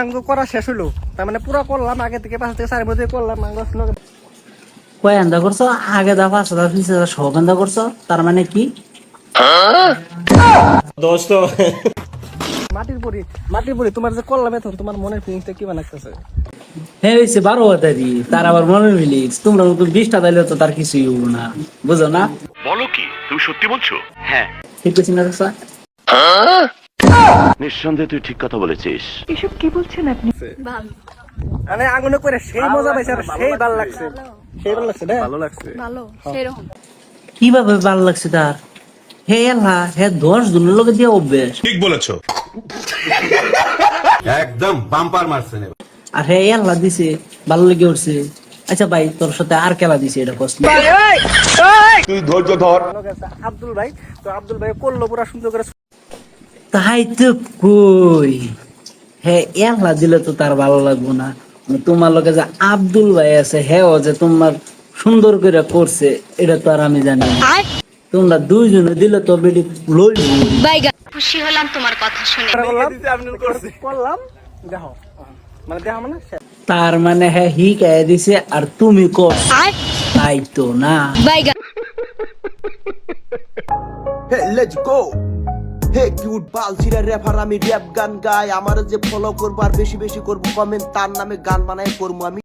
আঙ্গ করা শেষ হলো। তার মানে পুরো করলাম আগে থেকে পাঁচ থেকে চার মধ্যে করলাম আঙ্গ কয় আন্দা করছ? আগে দা পাঁচ হাজার পিস হাজার সব আন্দা করছ? তার মানে কি? মাটির পরি মাটির পরি তোমার যে করলাম এখন তোমার মনের ফিলিংসটা কি বানাচ্ছে হ্যাঁ হয়েছে বারো হাজারি তার আবার মনের ফিলিংস তোমরা নতুন বিশটা দিলে তো তার কিছুই হব না বুঝো না? বলো কি তুমি সত্যি বলছো? হ্যাঁ। ঠিক আছে না? নিঃসন্দেহে তুই ঠিক কথা বলেছিস। এসব কি বলছেন আপনি? মানে আগুনে করে সেই মজা পাইছে আর সেই ভালো লাগছে। সেই ভালো লাগছে না? ভালো লাগছে। ভালো সেরকম। কীভাবে ভালো লাগছে তার? হে এলা হে দশ জনের লোকে দিয়ে অভ্যেস। ঠিক বলেছ। একদম বাম্পার মারছেন আর হে এলা দিছে ভালো লেগে উঠছে। আচ্ছা ভাই তোর সাথে আর খেলা দিছে এটা কষ্ট তুই ধৈর্য ধর। আব্দুল ভাই তো আব্দুল ভাই করল পুরো সুন্দর করে তাই তো কই? হ্যাঁ এলা দিলে তো তার ভালো লাগবো না। তোমার লগে যে আব্দুল ভাই আছে হ্যাঁ ও যে তোমার সুন্দর করে করছে এটা তো আর আমি জানি তোমরা দুইজনে দিলে তো বেডি লইব। বাইগা। খুশি হলাম তোমার কথা শুনে। করলাম করলাম দেখো। মানে দেখো মানে তার মানে হ্যাঁ হি কে দিছে আর তুমি কর। তাই তো না। বাইগা। Hey let's go hey cute বালচিরা refer আমি র্যাপ গান গাই। আমার যে ফলো করব আর বেশি বেশি করব কমেন্ট তার নামে গান বানাই করব আমি।